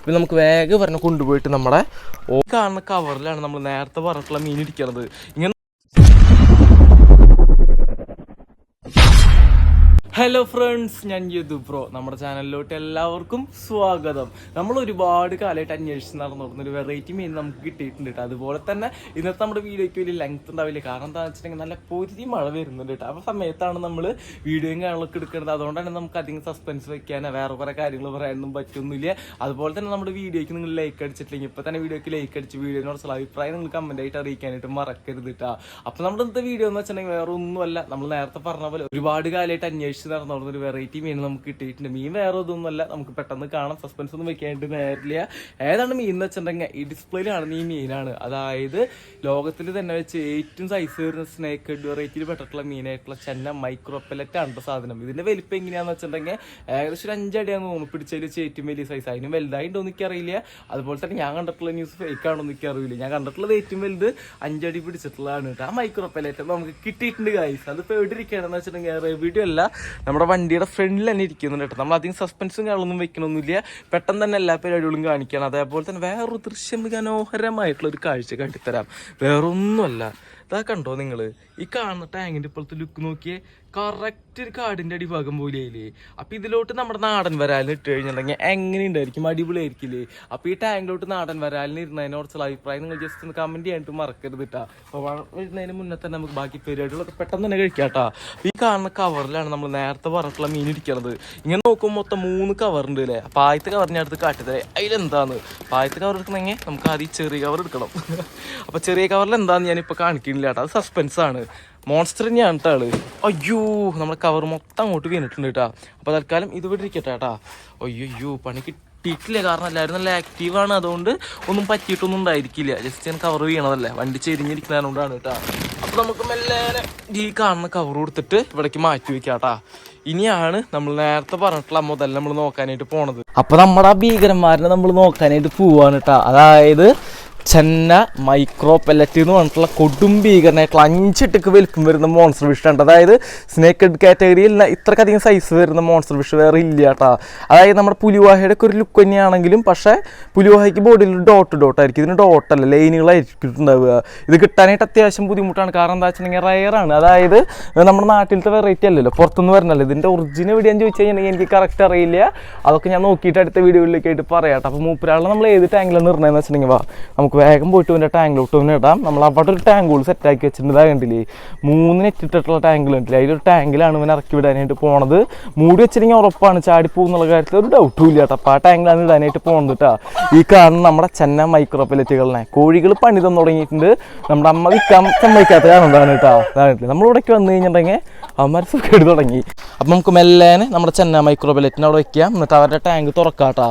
അപ്പം നമുക്ക് വേഗം പറഞ്ഞ് കൊണ്ടുപോയിട്ട് നമ്മുടെ കാണുന്ന കവറിലാണ് നമ്മൾ നേരത്തെ പറഞ്ഞിട്ടുള്ള മീൻ ഇരിക്കുന്നത് ഇങ്ങനെ ഹലോ ഫ്രണ്ട്സ് ഞാൻ യദു ബ്രോ നമ്മുടെ ചാനലിലോട്ട് എല്ലാവർക്കും സ്വാഗതം. നമ്മൾ ഒരുപാട് കാലമായിട്ട് അന്വേഷിച്ച് നടന്നു ഒരു വെറൈറ്റി മീൻ നമുക്ക് കിട്ടിയിട്ടുണ്ട് കേട്ടോ. അതുപോലെ തന്നെ ഇന്നത്തെ നമ്മുടെ വീഡിയോയ്ക്ക് വലിയ ലെങ്ത് ഉണ്ടാവില്ല. കാരണം എന്താണെന്ന് വെച്ചിട്ടുണ്ടെങ്കിൽ നല്ല പൊരി മഴ വരുന്നുണ്ട് കേട്ടോ. ആ സമയത്താണ് നമ്മൾ വീഡിയോയും കാണലൊക്കെ എടുക്കുന്നത്. അതുകൊണ്ടാണ് നമുക്ക് അധികം സസ്പെൻസ് വെക്കാനോ വേറെ കുറേ കാര്യങ്ങൾ പറയാനൊന്നും പറ്റൊന്നുമില്ല. അതുപോലെ തന്നെ നമ്മുടെ വീഡിയോയ്ക്ക് നിങ്ങൾ ലൈക്ക് അടിച്ചിട്ടില്ലെങ്കിൽ ഇപ്പോൾ തന്നെ വീഡിയോയ്ക്ക് ലൈക്ക് അടിച്ച് വീഡിയോനോടുള്ള അഭിപ്രായം നിങ്ങൾ കമന്റായിട്ട് അറിയിക്കാനായിട്ട് മറക്കരുത് കേട്ടോ. അപ്പോൾ നമ്മുടെ ഇന്നത്തെ വീഡിയോ എന്ന് വെച്ചിട്ടുണ്ടെങ്കിൽ വേറെ ഒന്നുമല്ല നമ്മൾ നേരത്തെ പറഞ്ഞ പോലെ ഒരുപാട് കാലമായിട്ട് അന്വേഷിച്ച് നടന്നു ഒരു വെറൈറ്റി മീൻ നമുക്ക് കിട്ടിയിട്ടുണ്ട്. മീൻ വേറെ ഒന്നുമല്ല നമുക്ക് പെട്ടെന്ന് കാണാം. സസ്പെൻസ് ഒന്നും വെക്കാനായിട്ട് നേരില്ല. ഏതാണ് മീൻ എന്ന് വെച്ചിട്ടുണ്ടെങ്കിൽ ഈ ഡിസ്പ്ലേയിലാണ് ഈ മീനാണ്. അതായത് ലോകത്തിൽ തന്നെ വെച്ച് ഏറ്റവും സൈസ് വരുന്ന സ്നേക്ക് വെറൈറ്റിയിൽ പെട്ടിട്ടുള്ള മീനായിട്ടുള്ള ചെന്ന മൈക്രോ പെലറ്റ് ആണ് സാധനം. ഇതിന്റെ വലിപ്പം എങ്ങനെയാന്ന് വെച്ചിട്ടുണ്ടെങ്കിൽ ഏകദേശം ഒരു അഞ്ചടിയാന്ന് തോന്നുന്നു. പിടിച്ചതിൽ വെച്ച് ഏറ്റവും വലിയ സൈസ് അതിന് വലുതായിട്ടോ എനിക്കറിയില്ല. അതുപോലെ തന്നെ ഞാൻ കണ്ടിട്ടുള്ള ന്യൂസ് ഫേക്ക് ആണോ എനിക്ക് അറിയില്ല ഞാൻ കണ്ടിട്ടുള്ളത് ഏറ്റവും വലുത് അഞ്ചടി പിടിച്ചിട്ടുള്ളതാണ് ആ മൈക്രോ പെലറ്റ് നമുക്ക് കിട്ടിയിട്ടുണ്ട് ഗൈസ് അത് പേടിരിക്കുകയാണെന്ന് വെച്ചിട്ടുണ്ടെങ്കിൽ വീഡിയോ അല്ല. നമ്മുടെ വണ്ടിയുടെ ഫ്രണ്ടിൽ തന്നെ ഇരിക്കുന്നുണ്ട് കേട്ടോ. നമ്മൾ അധികം സസ്പെൻസും കാര്യങ്ങളൊന്നും വെക്കണമൊന്നുമില്ല പെട്ടെന്ന് തന്നെ എല്ലാ പരിപാടികളും കാണിക്കുകയാണ്. അതേപോലെ തന്നെ വേറൊരു ദൃശ്യം മനോഹരമായിട്ടുള്ള ഒരു കാഴ്ച കാട്ടിത്തരാം വേറൊന്നുമല്ല. ഇതാ കണ്ടോ നിങ്ങൾ ഈ കാണുന്ന ടാങ്കിന്റെ ഇപ്പോഴത്തെ ലുക്ക് നോക്കിയേ കറക്റ്റ് ഒരു കാടിന്റെ അടിഭാഗം പോലെയായില്ലേ? അപ്പം ഇതിലോട്ട് നമ്മുടെ നാടൻ വരാലിന് ഇട്ട് കഴിഞ്ഞിട്ടുണ്ടെങ്കിൽ എങ്ങനെ ഉണ്ടായിരിക്കും അടിപൊളിയായിരിക്കില്ലേ? അപ്പൊ ഈ ടാങ്കിലോട്ട് നാടൻ വരാലിന് ഇരുന്നതിനെ കുറിച്ചുള്ള അഭിപ്രായം നിങ്ങൾ ജസ്റ്റ് ഒന്ന് കമന്റ് ചെയ്യാനായിട്ട് മറക്കരുത് കേട്ടാ അപ്പൊ വരുന്നതിന് മുന്നേ തന്നെ നമുക്ക് ബാക്കി പരിപാടികളൊക്കെ പെട്ടെന്ന് തന്നെ കഴിക്കാട്ടാ ഈ കാണുന്ന കവറിലാണ് നമ്മൾ നേരത്തെ പറഞ്ഞിട്ടുള്ള മീൻ ഇരിക്കുന്നത് ഇങ്ങനെ നോക്കുമ്പോൾ മൊത്തം മൂന്ന് കവറുണ്ട് അല്ലേ അപ്പൊ ആദ്യത്തെ ഞാൻ അടുത്ത് കാട്ടിത്തരേ. അതിലെന്താന്ന് അപ്പം ആദ്യത്തെ കവർ എടുക്കണമെങ്കിൽ നമുക്ക് ആദ്യം ചെറിയ കവർ എടുക്കണം. അപ്പൊ ചെറിയ കവറിൽ എന്താണെന്ന് ഞാനിപ്പോൾ കാണിക്കുന്നില്ല കേട്ടോ അത് സസ്പെൻസ് ആണ്. മോൺസ്റ്റർ തന്നെയാണ് കേട്ടോ ആൾ. അയ്യോ നമ്മുടെ കവർ മൊത്തം അങ്ങോട്ട് വീണിട്ടുണ്ട് കേട്ടാ അപ്പോൾ തൽക്കാലം ഇത് ഇരിക്കട്ടെ കേട്ടാ അയ്യോ പണി കിട്ടിയിട്ടില്ല. കാരണം എല്ലാവരും നല്ല ആക്റ്റീവാണ് അതുകൊണ്ട് ഒന്നും പറ്റിയിട്ടൊന്നും ഉണ്ടായിരിക്കില്ല. ജസ്റ്റ് ഞാൻ കവർ ചെയ്യണതല്ലേ വണ്ടി ചെരിഞ്ഞിരിക്കുന്നതുകൊണ്ടാണ് കേട്ടാ അപ്പോൾ നമുക്ക് മെല്ലെ ഈ കാണുന്ന കവർ കൊടുത്തിട്ട് ഇവിടേക്ക് മാറ്റി വെക്കാം കേട്ടോ ഇനിയാണ് നമ്മൾ നേരത്തെ പറഞ്ഞിട്ടുള്ള മുതൽ നമ്മൾ നോക്കാനായിട്ട് പോണത്. അപ്പൊ നമ്മുടെ ഭീകരന്മാരെ നമ്മൾ നോക്കാനായിട്ട് പോവാണ് കേട്ടാ അതായത് ചെന്ന മൈക്രോ പെല്ലറ്റ് എന്ന് പറഞ്ഞിട്ടുള്ള കൊടും ഭീകരനായിട്ടുള്ള ടിക്ക് വലിപ്പം വരുന്ന മോൺസ്റ്റർ ഫിഷ് ഉണ്ട് അതായത് സ്നേക്ക് ഹെഡ് കാറ്റഗറിയിൽ ഇത്രക്കധികം സൈസ് വരുന്ന മോൺസ്റ്റർ ഫിഷ് വേറെ ഇല്ല കേട്ടോ അതായത് നമ്മുടെ പുലിവാഹയുടെ ഒക്കെ ഒരു ലുക്ക് തന്നെയാണെങ്കിലും പക്ഷേ പുലിവാഹയ്ക്ക് ബോഡിയിൽ ഡോട്ട് ഡോട്ട് ആയിരിക്കും. ഇതിന് ഡോട്ടല്ല ലൈനുകളായിരിക്കുന്നുണ്ടാവുക ലൈനുകളായിരിക്കും ഇത് കിട്ടാനായിട്ട് അത്യാവശ്യം ബുദ്ധിമുട്ടാണ്. കാരണം എന്താ വെച്ചിട്ടുണ്ടെങ്കിൽ റയറാണ് അതായത് നമ്മുടെ നാട്ടിലത്തെ വെറൈറ്റി അല്ലല്ലോ. പുറത്തുനിന്ന് വരണല്ലോ ഇതിന്റെ ഒറിജിനൽ എവിടെയാണെന്ന് ചോദിച്ചു കഴിഞ്ഞാൽ എനിക്ക് കറക്റ്റ് അറിയില്ല. അതൊക്കെ ഞാൻ നോക്കിയിട്ട് അടുത്ത വീഡിയോയിലേക്കായിട്ട് പറയാം കേട്ടോ അപ്പോൾ മൂപ്പരാളെ നമ്മൾ ഏത് ടാങ്കിലാണ് നിർണയം വെച്ചിട്ടുണ്ടെങ്കിൽ വാ നമുക്ക് വേഗം പോയിട്ട് ഇവന്റെ ടാങ്കിലോട്ട് തന്നെ ഇടാം. നമ്മൾ അവിടെ ഒരു ടാങ്കുകൾ സെറ്റാക്കി വെച്ചിട്ടുണ്ട്. കണ്ടില്ലേ? മൂന്ന് നെറ്റിട്ടിട്ടുള്ള ടാങ്കുകൾ ഉണ്ടല്ലേ അതിലൊരു ടാങ്കിലാണ് ഇവൻ ഇറക്കി വിടാനായിട്ട് പോണത്. മൂടി വെച്ചിരിക്കാൻ ഉറപ്പാണ് ചാടിപ്പോ എന്നുള്ള കാര്യത്തിൽ ഒരു ഡൗട്ടും ഇല്ല കേട്ടോ. അപ്പോൾ ആ ടാങ്കിലാണ് ഇടാനായിട്ട് പോകുന്നത് കേട്ടോ ഈ കാണുന്ന നമ്മുടെ ചെന്ന മൈക്രോ കോഴികൾ പണി തന്നു തുടങ്ങിയിട്ടുണ്ട്. നമ്മുടെ അമ്മ വിൽക്കാൻ സമ്മതിക്കാത്ത കാരണം എന്താണ് കേട്ടോ അതാണ് നമ്മൾ ഇവിടേക്ക് വന്നു കഴിഞ്ഞിട്ടുണ്ടെങ്കിൽ അവന്മാർ സുഖം തുടങ്ങി. അപ്പം നമുക്ക് മെല്ലേനെ നമ്മുടെ ചെന്ന മൈക്രോ പെലറ്റിനെ അവിടെ വെക്കാം. എന്നിട്ട് അവരുടെ ടാങ്ക് തുറക്കാം കേട്ടോ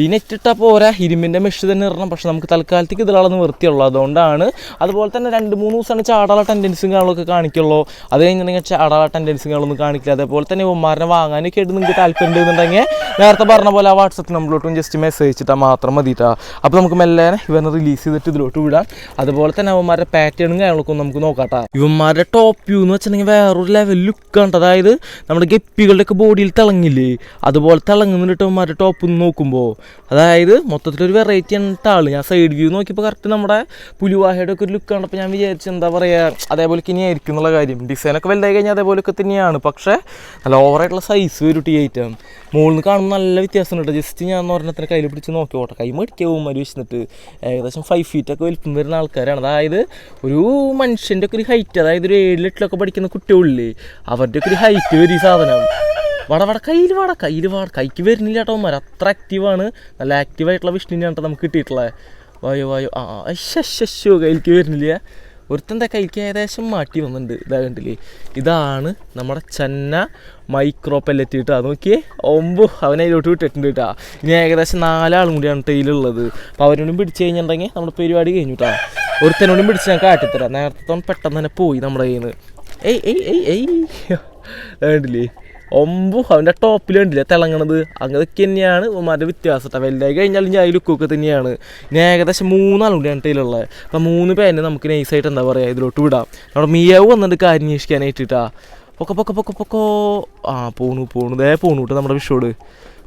ഈ നെറ്റ് പോരാ. ഇരുമ്പിന്റെ മെഷ് തന്നെ ഇടണം. പക്ഷെ നമുക്ക് തൽക്കാലത്തേക്ക് ഇതിലാളൊന്ന് വൃത്തിയുള്ളൂ. അതുകൊണ്ടാണ് അതുപോലെ തന്നെ രണ്ട് മൂന്ന് ദിവസമാണ് ചാടാള ടെൻഡൻസും കാര്യങ്ങളൊക്കെ കാണിക്കുള്ളൂ. അത് കഴിഞ്ഞിട്ടുണ്ടെങ്കിൽ ചാടാള ടെൻഡൻസും കാര്യങ്ങളൊന്നും കാണിക്കില്ല. അതേപോലെ തന്നെ ഉമ്മാരനെ വാങ്ങാനൊക്കെ ആയിട്ട് നിങ്ങൾക്ക് താല്പര്യം ഉണ്ടെന്നുണ്ടെങ്കിൽ നേരത്തെ പറഞ്ഞ പോലെ ആ വാട്സപ്പ് നമ്പറിലോട്ടും ജസ്റ്റ് മെസ്സേജ് ഇട്ടാൽ മാത്രം മതിട്ടാ അപ്പോൾ നമുക്ക് മെല്ലെ ഇവനെ റിലീസ് ചെയ്തിട്ട് ഇതിലോട്ട് വിടാം. അതുപോലെ തന്നെ അവന്മാരുടെ പാറ്റേണും കാര്യങ്ങളൊക്കെ നമുക്ക് നോക്കാട്ടാ ഇവന്മാരുടെ ടോപ്പ് വ്യൂ എന്ന് വെച്ചിട്ടുണ്ടെങ്കിൽ വേറൊരു ലെവൽ ലുക്കാണ് അതായത് നമ്മുടെ ഗപ്പികളുടെ ഒക്കെ ബോഡിയിൽ തിളങ്ങില്ലേ? അതുപോലെ തിളങ്ങുന്നിട്ട് അവന്മാരുടെ ടോപ്പ് നോക്കുമ്പോൾ അതായത് മൊത്തത്തിലൊരു വെറൈറ്റി എന്നിട്ട് ആൾ ഞാൻ സൈഡ് വ്യൂ നോക്കിയപ്പോൾ കറക്റ്റ് നമ്മുടെ പുലുവാഹയുടെ ഒക്കെ ഒരു ലുക്ക് കണ്ടപ്പോൾ ഞാൻ വിചാരിച്ചു എന്താ പറയുക അതേപോലെ ഇനിയായിരിക്കും എന്നുള്ള കാര്യം. ഡിസൈനൊക്കെ വലുതായി കഴിഞ്ഞാൽ അതേപോലെയൊക്കെ തന്നെയാണ്. പക്ഷേ നല്ല ഓവറായിട്ടുള്ള സൈസ് ഒരു ടി ഐറ്റം മുകളിൽ നിന്ന് കാണുമ്പോൾ നല്ല വ്യത്യാസം ഉണ്ട് ജസ്റ്റ് ഞാൻ ഒരെണ്ണത്തിന് കയ്യിൽ പിടിച്ച് നോക്കി ഓട്ടെ കൈ മേടിക്കാവും മരി വെച്ചിട്ട് ഏകദേശം ഫൈവ് ഫീറ്റൊക്കെ വലിപ്പം വരുന്ന ആൾക്കാരാണ്. അതായത് ഒരു മനുഷ്യന്റെ ഒക്കെ ഒരു ഹൈറ്റ് അതായത് ഒരു ഏഴിലെട്ടിലൊക്കെ പഠിക്കുന്ന കുട്ടികളില്ലേ അവരുടെ ഒക്കെ ഒരു ഹൈറ്റ് വരും ഈ സാധനം. വട വട കയ്യിൽ വാട കയ്യിൽ വട കൈക്ക് വരുന്നില്ല കേട്ടോ മാർ അത്ര ആക്റ്റീവാണ് നല്ല ആക്റ്റീവായിട്ടുള്ള വിഷ്ണുവിനാണ് കേട്ടോ നമുക്ക് കിട്ടിയിട്ടുള്ളത്. വായോ വായോ. ആ അശ്ശോ കയ്യിലേക്ക് വരുന്നില്ല. ഒരുത്തന്റെ കൈക്ക് ഏകദേശം മാറ്റി വന്നിട്ടുണ്ട്. ഇതാ കണ്ടില്ലേ? ഇതാണ് നമ്മുടെ ചെന്ന മൈക്രോ പെല്ലറ്റ് കിട്ടുക നോക്കിയേ. ഒമ്പു അതിലോട്ട് വിട്ടിട്ടുണ്ട് കേട്ടോ. ഇനി ഏകദേശം നാലാളും കൂടിയാണ് ടൈലുള്ളത് അപ്പോൾ അവരോടും പിടിച്ചു കഴിഞ്ഞിട്ടുണ്ടെങ്കിൽ നമ്മുടെ പരിപാടി കഴിഞ്ഞു കേട്ടോ ഒരുത്തനോടും പിടിച്ച് ഞാൻ കാട്ടിത്തരാം. നേരത്തെ പെട്ടെന്ന് തന്നെ പോയി നമ്മുടെ കയ്യിൽ നിന്ന് ഏയ് ഏയ് ഏയ്. ഏയ് കണ്ടില്ലേ? ഒമ്പു അവന്റെ ടോപ്പിൽ കണ്ടില്ല തിളങ്ങണത്? അങ്ങനെയൊക്കെ തന്നെയാണ് ഉമ്മാരുടെ വ്യത്യാസം കേട്ടോ വലുതായി കഴിഞ്ഞാൽ ഞാൻ ലുക്കൊക്കെ തന്നെയാണ്. ഇനി ഏകദേശം മൂന്നാളും എന്റെ ടൈലുള്ളത് അപ്പം മൂന്ന് പേരെ നമുക്ക് നൈസായിട്ട് എന്താ പറയുക ഇതിലോട്ട് വിടാം. നമ്മുടെ മിയാവ് വന്നിട്ട് കാര്യം അന്വേഷിക്കാനായിട്ടാ പൊക്ക പൊക്ക പൊക്ക പൊക്കോ. ആ പോണു പോണു. ദേ പോണു കേട്ടോ നമ്മുടെ വിഷോട്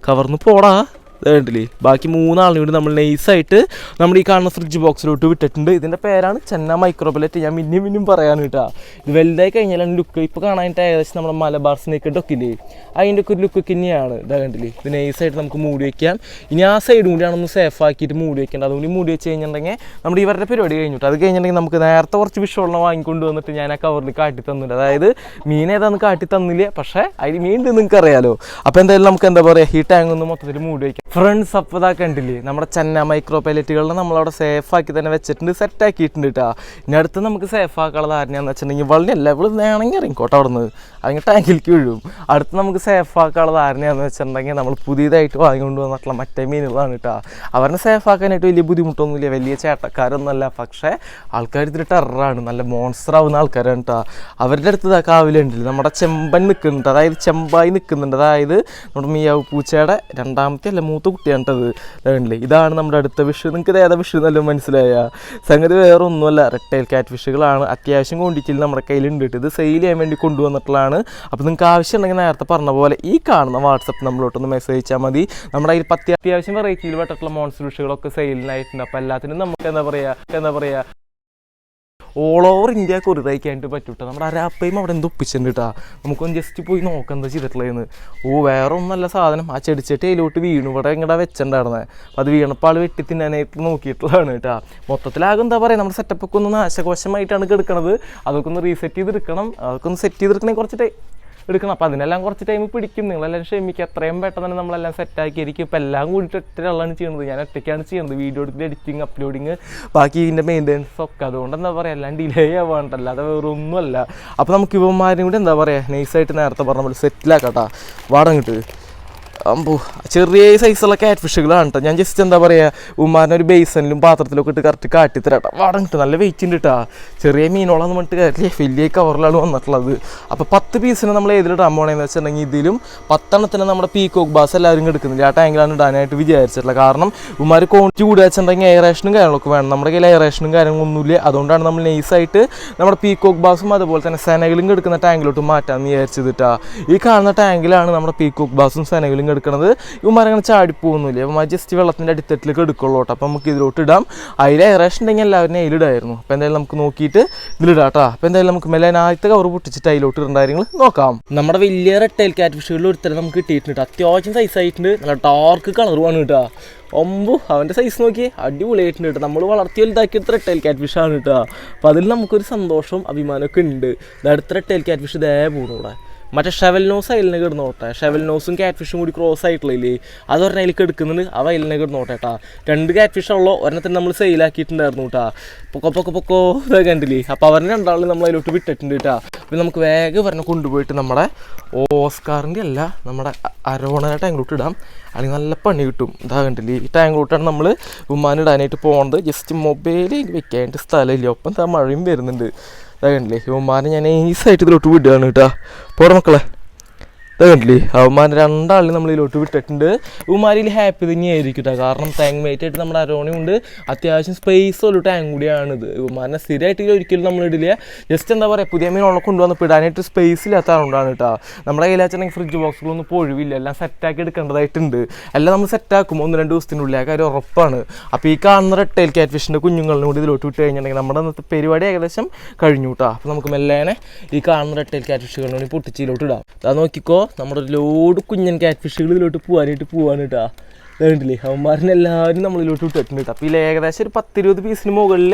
കവർന്ന് പോടാ. കണ്ടില്ലേ ബാക്കി മൂന്നാളിനും കൂടി നമ്മൾ നൈസായിട്ട് നമ്മൾ ഈ കാണുന്ന ഫ്രിഡ്ജ് ബോക്സിലോട്ട് വിട്ടിട്ടുണ്ട്. ഇതിന്റെ പേരാണ് ചെന്ന മൈക്രോബലറ്റ് ഞാൻ മിന്നും മിന്നും പറയാൻ കേട്ടാ. ഇത് വലുതായി കഴിഞ്ഞാലാണ് ലുക്ക് ഇപ്പോൾ കാണാനായിട്ട് ഏകദേശം നമ്മുടെ മലബാർ സ്നേക്ക് ഒക്കെ ഇല്ലേ അതിന്റെ ഒക്കെ ഒരു ലുക്ക് തന്നെയാണ്. ഇതാ കണ്ടില്ലേ ഇത് നൈസായിട്ട് നമുക്ക് മൂടി വയ്ക്കാം ഇനി ആ സൈഡും കൂടിയാണ് ഒന്ന് സേഫ് ആക്കിയിട്ട് മൂടി വെക്കേണ്ടത്. അതുകൊണ്ട് മൂടി വെച്ച് കഴിഞ്ഞിട്ടുണ്ടെങ്കിൽ നമ്മുടെ ഇവരുടെ പരിപാടി കഴിഞ്ഞിട്ട് അത് കഴിഞ്ഞിട്ടുണ്ടെങ്കിൽ നമുക്ക് നേരത്തെ കുറച്ച് വിഷമുള്ള വാങ്ങിക്കൊണ്ട് വന്നിട്ട് ഞാൻ ആ കവറിൽ കാട്ടി തന്നില്ല അതായത് മീൻ ഏതാന്ന് കാട്ടി തന്നില്ല? പക്ഷേ അതിൽ മീൻ നിങ്ങൾക്ക് അറിയാലോ അപ്പോൾ എന്തായാലും നമുക്ക് എന്താ പറയുക ഈ ടാങ്ക് ഒന്ന് മൊത്തത്തിൽ മൂടി വയ്ക്കാം ഫ്രണ്ട്സ് അപ്പോൾ ഇതാ കണ്ടില്ലേ? നമ്മുടെ ചെന്ന മൈക്രോ പൈലറ്റുകളിൽ നമ്മളവിടെ സേഫ് ആക്കി തന്നെ വെച്ചിട്ടുണ്ട് സെറ്റ് ആക്കിയിട്ടുണ്ട് കേട്ടോ ഇനി അടുത്ത് നമുക്ക് സേഫ് ആക്കാനുള്ള ധാരണയാന്ന് വെച്ചിട്ടുണ്ടെങ്കിൽ വളരെ ലെവൽ വേണമെങ്കിൽ ഇറങ്ങിക്കോട്ടെ അവിടെ നിന്ന് അതിന് ടാങ്കിലേക്ക് വീഴും. അടുത്ത് നമുക്ക് സേഫ് ആക്കാനുള്ള ധാരണയാന്ന് വെച്ചിട്ടുണ്ടെങ്കിൽ നമ്മൾ പുതിയതായിട്ട് വാങ്ങിക്കൊണ്ട് വന്നിട്ടുള്ള മറ്റേ മീനുകളാണ് കേട്ടോ അവരെ സേഫ് ആക്കാനായിട്ട് വലിയ ബുദ്ധിമുട്ടൊന്നുമില്ല വലിയ ചേട്ടക്കാരൊന്നുമല്ല. പക്ഷേ ആൾക്കാർ ഇത്തിരി ടെററാണ്. നല്ല മോൺസ്റ്റർ ആവുന്ന ആൾക്കാരാണ് കേട്ടോ അവരുടെ അടുത്ത് ഇതാ കാവിലുണ്ട് നമ്മുടെ ചെമ്പൻ നിൽക്കുന്നുണ്ട് അതായത് ചെമ്പായി നിൽക്കുന്നുണ്ട് അതായത് നമ്മുടെ മിയാവ് പൂച്ചയുടെ രണ്ടാമത്തെ അല്ല മൂത്ത കുട്ടിയാണ് കേട്ടത് ഇതാണ് നമ്മുടെ അടുത്ത വിഷു നിങ്ങൾക്ക് ഇത് ഏതാ വിഷു നല്ല മനസ്സിലായ? സംഗതി വേറെ ഒന്നുമല്ല റെട്ടൈൽ കാറ്റ് ഫിഷുകളാണ് അത്യാവശ്യം ക്വാണ്ടിറ്റിയിൽ നമ്മുടെ കയ്യിലുണ്ട് ഇത് സെയിൽ ചെയ്യാൻ വേണ്ടി കൊണ്ടുവന്നിട്ടുള്ളതാണ്. അപ്പോൾ നിങ്ങൾക്ക് ആവശ്യം ഉണ്ടെങ്കിൽ നേരത്തെ പറഞ്ഞ പോലെ ഈ കാണുന്ന വാട്സപ്പ് നമ്മളോട്ടൊന്ന് മെസ്സേജ് അയച്ചാൽ മതി. നമ്മുടെ പത്തി അത്യാവശ്യം വെറൈറ്റിയിൽ പെട്ടിട്ടുള്ള മോൺസ് ഫിഷുകളൊക്കെ സെയിലിനായിട്ടുണ്ട് അപ്പോൾ എല്ലാത്തിനും നമുക്ക് എന്താ പറയുക എന്താ പറയുക ഓൾ ഓവർ ഇന്ത്യ കുറുതായിക്കായിട്ട് പറ്റൂട്ടോ. നമ്മുടെ അരാപ്പയും അവിടെ എന്ത് ഒപ്പിച്ചിട്ടുണ്ട് കേട്ടോ നമുക്കൊന്ന് ജസ്റ്റ് പോയി നോക്കാം എന്താ ചെയ്തിട്ടുള്ളതെന്ന്. ഓ വേറെ ഒന്നല്ല സാധനം. ആ ചെടിച്ചട്ടി അതിലോട്ട് വീണു. ഇവിടെ ഇങ്ങടെ വെച്ചിട്ടുണ്ടായിരുന്നത് അപ്പോൾ അത് വീണപ്പോൾ ആൾ വെട്ടി തിന്നാനായിട്ട് നോക്കിയിട്ടുള്ളതാണ് കേട്ടോ മൊത്തത്തിലാകെ എന്താ പറയുക നമ്മുടെ സെറ്റപ്പൊക്കെ ഒന്ന് നാശകോശമായിട്ടാണ് കിടക്കണത്. അതൊക്കെ ഒന്ന് റീസെറ്റ് ചെയ്തെടുക്കണം. അതൊക്കെ ഒന്ന് സെറ്റ് ചെയ്തെടുക്കണേ കുറച്ചിട്ട് എടുക്കണം. അപ്പോൾ അതിനെല്ലാം കുറച്ച് ടൈം പിടിക്കും. നിങ്ങളെല്ലാം ക്ഷമിക്കുക എത്രയും പെട്ടെന്ന് തന്നെ നമ്മളെല്ലാം സെറ്റാക്കിയിരിക്കും ഇപ്പോൾ എല്ലാം കൂടിയിട്ട് ഒറ്റയാളാണ് ചെയ്യുന്നത്. ഞാൻ ഒറ്റയ്ക്കാണ് ചെയ്യുന്നത്. വീഡിയോ എടുക്കൽ എഡിറ്റിങ് അപ്ലോഡിങ് ബാക്കി ഇതിന്റെ മെയിന്റെനൻസ് ഒക്കെ. അതുകൊണ്ട് എന്താ പറയുക എല്ലാം ഡിലേ ആവാണ്ടല്ല അല്ലാതെ വേറെ ഒന്നുമല്ല അപ്പോൾ നമുക്ക് ഇവന്മാരും കൂടി എന്താ പറയുക നൈസായിട്ട് നേരത്തെ പറഞ്ഞ പോലെ സെറ്റിലാക്കട്ടാ വാടങ്ങിട്ട് അമ്പോ ചെറിയ സൈസുള്ള കാറ്റ് ഫിഷുകളാണ് ഞാൻ ജസ്റ്റ് എന്താ പറയുക ഉമ്മാരനെ ഒരു ബേസനിലും പാത്രത്തിലൊക്കെ ഇട്ട് കറക്റ്റ് കാട്ടി തരാട്ടോ വാടം കിട്ടും നല്ല വെയിറ്റ് ഉണ്ട് കേട്ടോ ചെറിയ മീനോളാന്ന് പറഞ്ഞിട്ട് കാര്യമില്ല. വലിയ കവറിലാണ് വന്നിട്ടുള്ളത്. അപ്പോൾ പത്ത് പീസിന് നമ്മൾ ഏതിലിടാൻ പോകണമെന്ന് വെച്ചിട്ടുണ്ടെങ്കിൽ ഇതിലും പത്തെണ്ണത്തിന് നമ്മുടെ പീക്കോക്ക് ബാസ് എല്ലാവരും എടുക്കുന്നില്ല? ആ ടാങ്കിലാണ് ഇടാനായിട്ട് വിചാരിച്ചിട്ടുള്ളത് കാരണം ഉമ്മാർ ക്വാണ്ടിറ്റി കൂടുക വെച്ചിട്ടുണ്ടെങ്കിൽ എയറേഷനും കാര്യങ്ങളൊക്കെ വേണം. നമ്മുടെ കയ്യിൽ എയറേഷനും കാര്യങ്ങളൊന്നുമില്ല അതുകൊണ്ടാണ് നമ്മൾ നൈസായിട്ട് നമ്മുടെ പീക്കോക്ക് ബാസും അതുപോലെ തന്നെ സെനകളും എടുക്കുന്ന ടാങ്കിലോട്ട് മാറ്റാമെന്ന് വിചാരിച്ചത് ഈ കാണുന്ന ടാങ്കിലാണ് നമ്മുടെ പീക്കോക്ക് ബാസും സെനകളും എടുക്കുന്നത് ചാടി ചാടിപ്പോകുന്നില്ല ഇവന്മാർ ജസ്റ്റ് വെള്ളത്തിന്റെ അടിത്തട്ടിലേക്ക് എടുക്കുള്ളൂ കേട്ടോ. അപ്പോൾ നമുക്ക് ഇതിലോട്ട് ഇടാം. അതിൽ എയറേഷൻ ഉണ്ടെങ്കിൽ എല്ലാവരും അതിലിടായിരുന്നു അപ്പോൾ എന്തായാലും നമുക്ക് നോക്കിയിട്ട് ഇതിലിടാം കേട്ടോ. അപ്പോൾ എന്തായാലും നമുക്ക് മെല്ലെ ആദ്യത്തെ കവർ പൊട്ടിച്ചിട്ട് അതിലോട്ട് ഇടേണ്ട കാര്യങ്ങൾ നോക്കാം. നമ്മുടെ വലിയ റെട്ടൈൽ കാറ്റ് ഫിഷുകളിൽ ഒരുത്തരം നമുക്ക് കിട്ടിയിട്ടുണ്ട് അത്യാവശ്യം സൈസ് ആയിട്ടുണ്ട്. നല്ല ഡാർക്ക് കളറുമാണ് കേട്ടോ. ഒമ്പു അവന്റെ സൈസ് നോക്കി അടിപൊളിയായിട്ടുണ്ട് കേട്ടോ. നമ്മൾ വളർത്തി വലുതാക്കിയെടുത്ത റെട്ടൈൽ കാറ്റ് കേട്ടോ. അപ്പോൾ അതിൽ നമുക്കൊരു സന്തോഷവും അഭിമാനമൊക്കെ ഉണ്ട്. അടുത്ത റെട്ടൈൽ കാറ്റ് ഫിഷ് ഇതേ പോകുന്നു ഇവിടെ. മറ്റേ ഷെവൽ നോസ് അയലിനെ കിടന്നോട്ടെ ഷെവൽ നോസും കാറ്റ് ഫിഷും കൂടി ക്രോസ് ആയിട്ടുള്ളില്ലേ അത് പറഞ്ഞാൽ അതിലേക്ക് എടുക്കുന്നുണ്ട് അവ അയലിനെ കിടന്നോട്ടെ കേട്ടാ രണ്ട് കാറ്റ് ഫിഷ് ഉള്ളോ ഒരെണ്ണത്തിന് നമ്മൾ സെയിലാക്കിയിട്ടുണ്ടായിരുന്നു കേട്ടാ പൊക്കോ പൊക്കോ പൊക്കോ. ഇതൊക്കെ കണ്ടില്ലേ? അപ്പോൾ അവരെ രണ്ടാളും നമ്മൾ അതിലോട്ട് വിട്ടിട്ടുണ്ട് കേട്ടാ അപ്പോൾ നമുക്ക് വേഗം പറഞ്ഞ് കൊണ്ടുപോയിട്ട് നമ്മുടെ ഓസ്കാറിന്റെ അല്ല നമ്മുടെ അരോണ ടാങ്കിലോട്ട് ഇടാം. അല്ലെങ്കിൽ നല്ല പണി കിട്ടും. ഇതാ കണ്ടില്ലേ? ഈ ടാങ്കിലോട്ടാണ് നമ്മൾ ഉമ്മാനിടാനായിട്ട് പോകുന്നത് ജസ്റ്റ് മൊബൈലിൽ വെക്കാനായിട്ട് സ്ഥലമില്ല. ഒപ്പം മഴയും വരുന്നുണ്ട്. ഇതാ ഇവന്മാരെ ഞാൻ ഈസായിട്ട് ഇതിലോട്ട് വിടുകയാണ് കേട്ടാ. പോടെ മക്കളെ. ഇതാ കണ്ടില്ലേ? അവന്മാർ രണ്ടാളിൽ നമ്മൾ ഇതിലോട്ട് വിട്ടിട്ടുണ്ട്. ഉമാരിൽ ഹാപ്പി തന്നെയായിരിക്കും കേട്ടോ കാരണം ടാങ്ക് മേറ്റ് ആയിട്ട് നമ്മുടെ അരോണി ഉണ്ട്. അത്യാവശ്യം സ്പേസ് ഉള്ള ടാങ്ക് കൂടിയാണിത്. ഉമാരനെ സ്ഥിരമായിട്ട് ഒരിക്കലും നമ്മൾ ഇടില്ല. ജസ്റ്റ് എന്താ പറയുക പുതിയ മീനുള്ള കൊണ്ടുവന്ന് ഇടാനായിട്ട് സ്പേസ് ഇല്ലാത്ത അതുകൊണ്ടാണ് കേട്ടോ നമ്മുടെ കയ്യിലാച്ചാണെങ്കിൽ ഫ്രിഡ്ജ് ബോക്സുകളൊന്നും ഇപ്പോൾ ഒഴിവില്ല. എല്ലാം സെറ്റാക്കി എടുക്കേണ്ടതായിട്ടുണ്ട്. എല്ലാം നമ്മൾ സെറ്റാക്കും ഒന്ന് രണ്ട് ദിവസത്തിനുള്ളിൽ ആ കാര്യം ഉറപ്പാണ്. അപ്പോൾ ഈ കാണുന്ന റെട്ടേൽ ക്യാറ്റ് ഫിഷിന്റെ കുഞ്ഞുങ്ങളിനും കൂടി ഇതിലോട്ട് വിട്ട് കഴിഞ്ഞിട്ടുണ്ടെങ്കിൽ നമ്മുടെ അന്നത്തെ പരിപാടി ഏകദേശം കഴിഞ്ഞു കേട്ടോ അപ്പോൾ നമുക്ക് മെല്ലേനെ ഈ കാണുന്ന റെട്ടേൽ ക്യാറ്റ് ഫിഷുകളിനെ കൂടി പൊട്ടിച്ചിലോട്ട് ഇടാം. അതാ നോക്കിക്കോ. നമ്മുടെ ലോഡ് കുഞ്ഞൻ കാറ്റ് ഫിഷുകൾ പോകാനായിട്ട് പോവാണ് കേട്ടോ കണ്ടില്ലേ അവന്മാരിനെ എല്ലാവരും നമ്മളിലോട്ട് വിട്ടിട്ടുണ്ട്. കേട്ടോ അപ്പോൾ ഇതിൽ ഏകദേശം ഒരു പത്തിരുപത് പീസിന് മുകളിൽ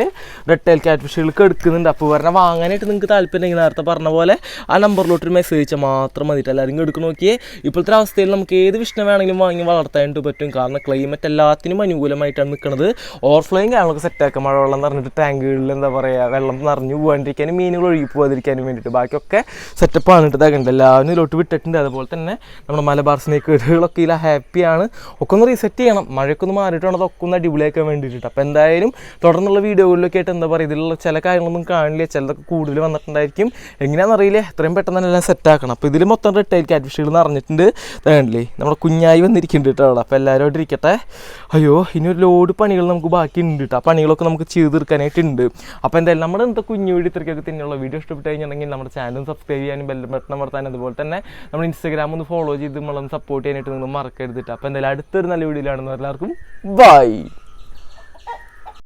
റെട്ടൈൽ ക്യാറ്റ് ഫിഷുകൾക്ക് എടുക്കുന്നുണ്ട്. അപ്പോൾ പറഞ്ഞാൽ വാങ്ങാനായിട്ട് നിങ്ങൾക്ക് താല്പര്യം ഉണ്ടെങ്കിൽ നേരത്തെ പറഞ്ഞ പോലെ ആ നമ്പറിലോട്ട് ഒരു മെസ്സേജ് അയച്ചാൽ മാത്രം മതിയിട്ട് എല്ലാവരും എടുക്കു നോക്കിയേ. ഇപ്പോഴത്തെ അവസ്ഥയിൽ നമുക്ക് ഏത് വിഷ്ണു വേണമെങ്കിലും വാങ്ങി വളർത്താനായിട്ട് പറ്റും. കാരണം ക്ലൈമറ്റ് എല്ലാത്തിനും അനുകൂലമായിട്ടാണ് നിൽക്കുന്നത് ഓവർഫ്ലോയും കാര്യങ്ങളൊക്കെ സെറ്റാക്കാം മഴവെള്ളം നിറഞ്ഞിട്ട് ടാങ്കുകളിൽ എന്താ പറയുക വെള്ളം നിറഞ്ഞു പോകാണ്ടിരിക്കാനും മീനുകൾ ഒഴുകി പോകാതിരിക്കാനും വേണ്ടിയിട്ട്. ബാക്കിയൊക്കെ സെറ്റപ്പാണ് ഇട്ട് ഇതാകുന്നുണ്ട് എല്ലാവരും ഇതിലോട്ട് വിട്ടിട്ടുണ്ട്. അതുപോലെ തന്നെ നമ്മുടെ മലബാർ സ്നേഹികളൊക്കെ ഇതിൽ ഹാപ്പിയാണ് ഒക്കെ ഒന്ന് റീസെറ്റ് ചെയ്യണം. മഴക്കൊന്ന് ഒന്ന് മാറിയിട്ട് വേണം അതൊക്കെ ഒന്ന് അടിപൊളിയാക്കാൻ വേണ്ടിയിട്ട്. അപ്പോൾ എന്തായാലും തുടർന്നുള്ള വീഡിയോകളിലൊക്കെ ആയിട്ട് എന്താ പറയുക ഇതിലുള്ള ചില കാര്യങ്ങളൊന്നും കാണില്ല. ചിലതൊക്കെ കൂടുതൽ വന്നിട്ടുണ്ടായിരിക്കും. എങ്ങനെയാണെന്ന് അറിയില്ല. എത്രയും പെട്ടെന്ന് തന്നെ എല്ലാം സെറ്റ് ആക്കണം. അപ്പോൾ ഇതിൽ മൊത്തം റിട്ടൈൽ അഡ്മിഷനുകൾ എന്ന് നിറഞ്ഞിട്ടുണ്ട് വേണ്ടില്ലേ നമ്മുടെ കുഞ്ഞായി വന്നിരിക്കുന്നുണ്ട് കേട്ടോ അപ്പോൾ എല്ലാവരും ഇരിക്കട്ടെ. അയ്യോ ഇനി ഒരു ലോഡ് പണികൾ നമുക്ക് ബാക്കി ഉണ്ട് കേട്ടോ. ആ പണികളൊക്കെ നമുക്ക് ചെയ്ത് തീർക്കാനായിട്ടുണ്ട് അപ്പോൾ എന്തായാലും നമ്മുടെ ഇന്നത്തെ കുഞ്ഞു വീഡിയോ ഇത്രയ്ക്കൊക്കെ തന്നെയുള്ള. വീഡിയോ ഇഷ്ടപ്പെട്ട് കഴിഞ്ഞിട്ടുണ്ടെങ്കിൽ നമ്മുടെ ചാനൽ സബ്സ്ക്രൈബ് ചെയ്യാനും ബെൽ ബട്ടൺ അമർത്താനും അതുപോലെ തന്നെ നമ്മുടെ ഇൻസ്റ്റാഗ്രാം ഒന്ന് ഫോളോ ചെയ്ത് നമ്മളൊന്ന് സപ്പോർട്ട് ചെയ്യാനായിട്ട് നിങ്ങൾ മറക്കരുത് അപ്പോൾ എന്തായാലും അടുത്തൊരു നല്ല വീഡിയോയിലാണെന്ന് എല്ലാവർക്കും ബൈ